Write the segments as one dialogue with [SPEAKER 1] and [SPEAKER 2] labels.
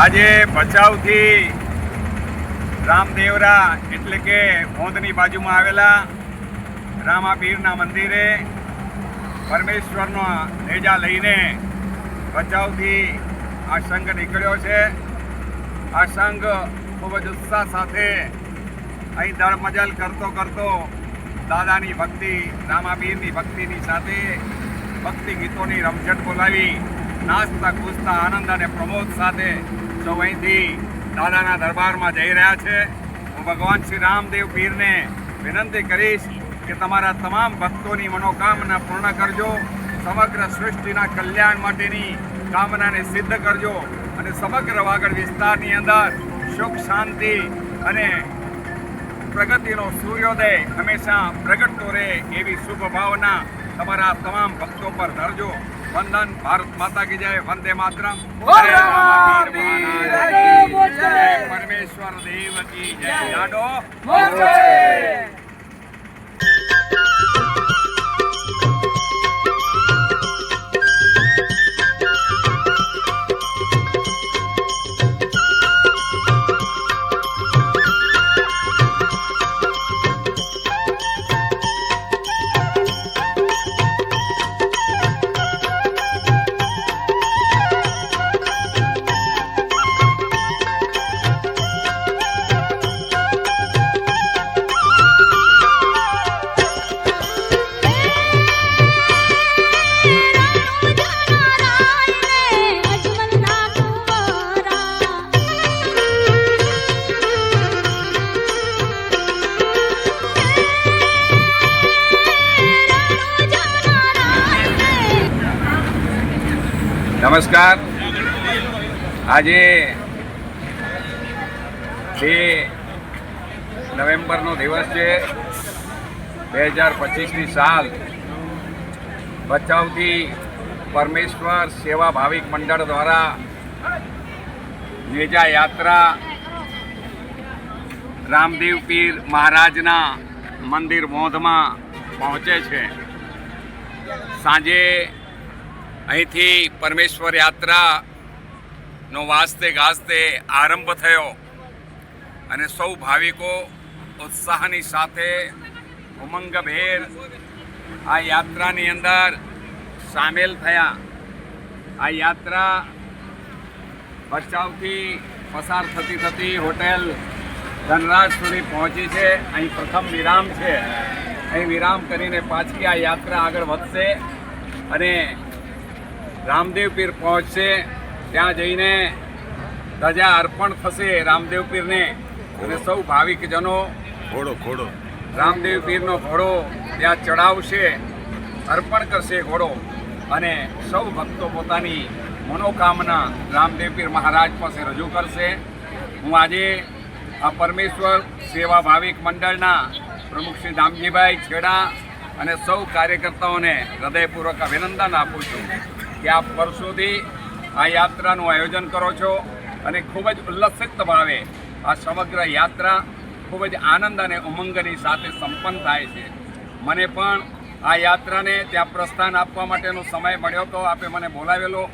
[SPEAKER 1] આજે ભચાઉથી રામદેવરા એટલે કે ભોંદની બાજુમાં આવેલા રામાપીરના મંદિરે પરમેશ્વરનો નેજા લઈને ભચાઉથી આ સંઘ નીકળ્યો છે. આ સંઘ ખૂબ જ ઉત્સાહ સાથે અહીં દળમજલ કરતો કરતો દાદાની ભક્તિ, રામાપીરની ભક્તિની સાથે ભક્તિ ગીતોની રમઝટ બોલાવી નાચતા કૂદતા આનંદ અને પ્રમોદ સાથે સૌ અહીંથી દાદાના દરબારમાં જઈ રહ્યા છે. હું ભગવાન શ્રી રામદેવ પીરને વિનંતી કરીશ કે તમારા તમામ ભક્તોની મનોકામના પૂર્ણ કરજો. સમગ્ર સૃષ્ટિના કલ્યાણ માટેની કામનાને સિદ્ધ કરજો અને સમગ્ર વાગડ વિસ્તારની અંદર સુખ, શાંતિ અને પ્રગતિનો સૂર્યોદય હંમેશા પ્રગટતો રહે એવી શુભ ભાવના તમારા તમામ ભક્તો પર ધરજો. વંદન. ભારત માતા કી જય. વંદે માતરમ. પરમેશ્વર દેવ કી જય. જાડો. નમસ્કાર. આજે બે નવેમ્બરનો દિવસ છે, બે હજાર પચીસની સાલ ભચાઉથી પરમેશ્વર સેવા ભાવિક મંડળ દ્વારા નેજા યાત્રા રામદેવ પીર મહારાજના મંદિર મોધમાં પહોંચે છે. સાંજે અહીંથી પરમેશ્વર યાત્રાનો વાસ્તે ગાસ્તે આરંભ થયો અને સૌ ભાવિકો ઉત્સાહની સાથે ઉમંગભેર આ યાત્રાની અંદર સામેલ થયા. આ યાત્રા ભચાઉથી પસાર થતી થતી હોટેલ ધનરાજ સુધી પહોંચી છે. અહીં પ્રથમ વિરામ છે. અહીં વિરામ કરીને પાછી આ યાત્રા આગળ વધશે અને રામદેવ પીર પહોંચશે. ત્યાં જઈને ધજા અર્પણ થશે રામદેવ પીરને. અને સૌ ભાવિકજનો
[SPEAKER 2] ઘોડો ઘોડો.
[SPEAKER 1] રામદેવ પીરનો ઘોડો ત્યાં ચડાવશે અર્પણ કરશે ઘોડો. અને સૌ ભક્તો પોતાની મનોકામના રામદેવ પીર મહારાજ પાસે રજૂ કરશે. હું આજે આ પરમેશ્વર સેવા ભાવિક મંડળના પ્રમુખ શ્રી દામજીભાઈ છેડા અને સૌ કાર્યકર્તાઓને હૃદયપૂર્વક અભિનંદન આપું છું. કે આપ વર્ષોથી આ યાત્રાનું આયોજન કરો છો અને ખૂબ જ ઉલ્લસિત ભાવે આ સમગ્ર યાત્રા ખૂબ જ આનંદ અને ઉમંગની સાથે સંપન્ન થાય છે. મને પણ આ યાત્રાને ત્યાં પ્રસ્થાન આપવા માટેનો સમય મળ્યો હતો આપે મને બોલાવેલો.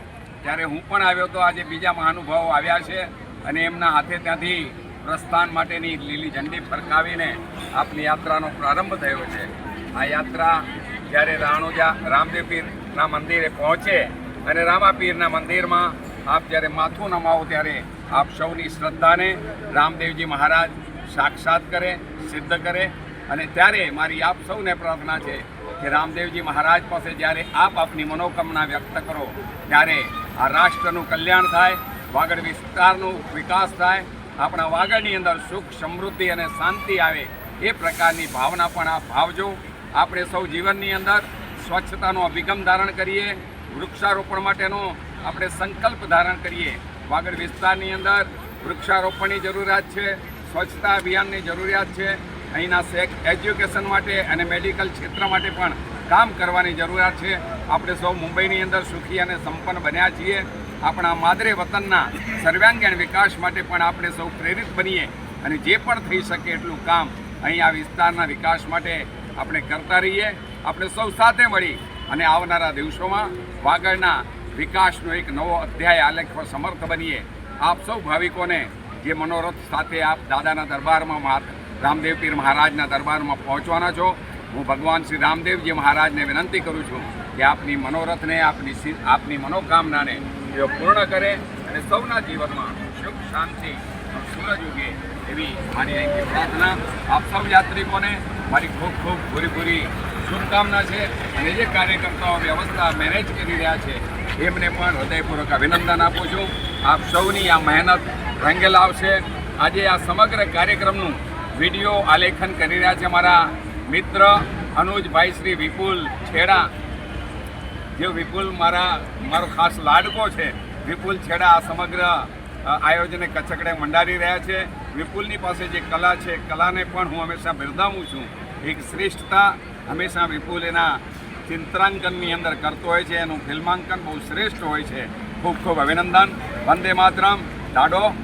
[SPEAKER 1] ત્યારે હું પણ આવ્યો હતો આજે બીજા મહાનુભાવો આવ્યા છે અને એમના હાથે ત્યાંથી પ્રસ્થાન માટેની લીલી ઝંડી ફરકાવીને આપની યાત્રાનો પ્રારંભ થયો છે. આ યાત્રા જ્યારે રાણુજા રામદેવ પીરના મંદિરે પહોંચે અને રામાપીરના મંદિરમાં આપ જ્યારે માથું નમાવો ત્યારે આપ સૌની શ્રદ્ધાને રામદેવજી મહારાજ સાક્ષાત કરે, સિદ્ધ કરે અને ત્યારે મારી આપ સૌને પ્રાર્થના છે કે રામદેવજી મહારાજ પાસે જ્યારે આપ આપની મનોકામના વ્યક્ત કરો, ત્યારે આ રાષ્ટ્રનું કલ્યાણ થાય, વાગડ વિસ્તારનું વિકાસ થાય, આપણા વાગડની અંદર સુખ, સમૃદ્ધિ અને શાંતિ આવે એ પ્રકારની ભાવના પણ આપ ભાવજો. આપણે સૌ જીવનની અંદર સ્વચ્છતાનો અભિગમ ધારણ કરીએ, વૃક્ષારોપણ માટેનો આપણે સંકલ્પ ધારણ કરીએ. વાગડ વિસ્તારની અંદર વૃક્ષારોપણની જરૂરિયાત છે, સ્વચ્છતા અભિયાનની જરૂરિયાત છે. અહીંના સેક એજ્યુકેશન માટે અને મેડિકલ ક્ષેત્ર માટે પણ કામ કરવાની જરૂરિયાત છે. આપણે સૌ મુંબઈની અંદર સુખી અને સંપન્ન બન્યા છીએ. આપણા માદરે વતનના સર્વાંગીણ વિકાસ માટે પણ આપણે સૌ પ્રેરિત બનીએ અને જે પણ થઈ શકે એટલું કામ અહીં આ વિસ્તારના વિકાસ માટે આપણે કરતા રહીએ. આપણે સૌ સાથે મળી અને આવનારા દિવસોમાં વાગડના વિકાસનો એક નવો અધ્યાય આલેખવા સમર્થ બનીએ. આપ સૌ ભાવિકોને જે મનોરથ સાથે આપ દાદાના દરબારમાં રામદેવ પીર મહારાજના દરબારમાં પહોંચવાના છો, હું ભગવાન શ્રી રામદેવજી મહારાજને વિનંતી કરું છું કે આપની મનોરથને, આપની આપની મનોકામનાને તેઓ પૂર્ણ કરે અને સૌના જીવનમાં સુખ, શાંતિ સૂરજ ઉગે. એવી મારી અહીંથી પ્રાર્થના. આપ સૌ યાત્રિકોને મારી ખૂબ ખૂબ પૂરી પૂરી શુભકામના છે અને જે કાર્યકર્તાઓ વ્યવસ્થા મેનેજ કરી રહ્યા છે, એમને પણ હૃદયપૂર્વક અભિનંદન આપું છું. આપ સૌની આ મહેનત રંગે લાવશે આજે આ સમગ્ર કાર્યક્રમનું વીડિયો આલેખન કરી રહ્યા છે મારા મિત્ર અનુજભાઈ શ્રી વિપુલ છેડા. જે વિપુલ મારા, મારો ખાસ લાડકો છે, વિપુલ છેડા આ સમગ્ર આયોજને કચકડે મંડાવી રહ્યા છે. વિપુલની પાસે જે કલા છે કલાને પણ હું હંમેશા બિરદાવું છું. એક શ્રેષ્ઠતા હંમેશા વિપુલ એના ચિત્રાંકનની અંદર કરતો હોય છે. એનું ફિલ્માંકન બહુ શ્રેષ્ઠ હોય છે. ખૂબ ખૂબ અભિનંદન. વંદે માતરમ. દાડો.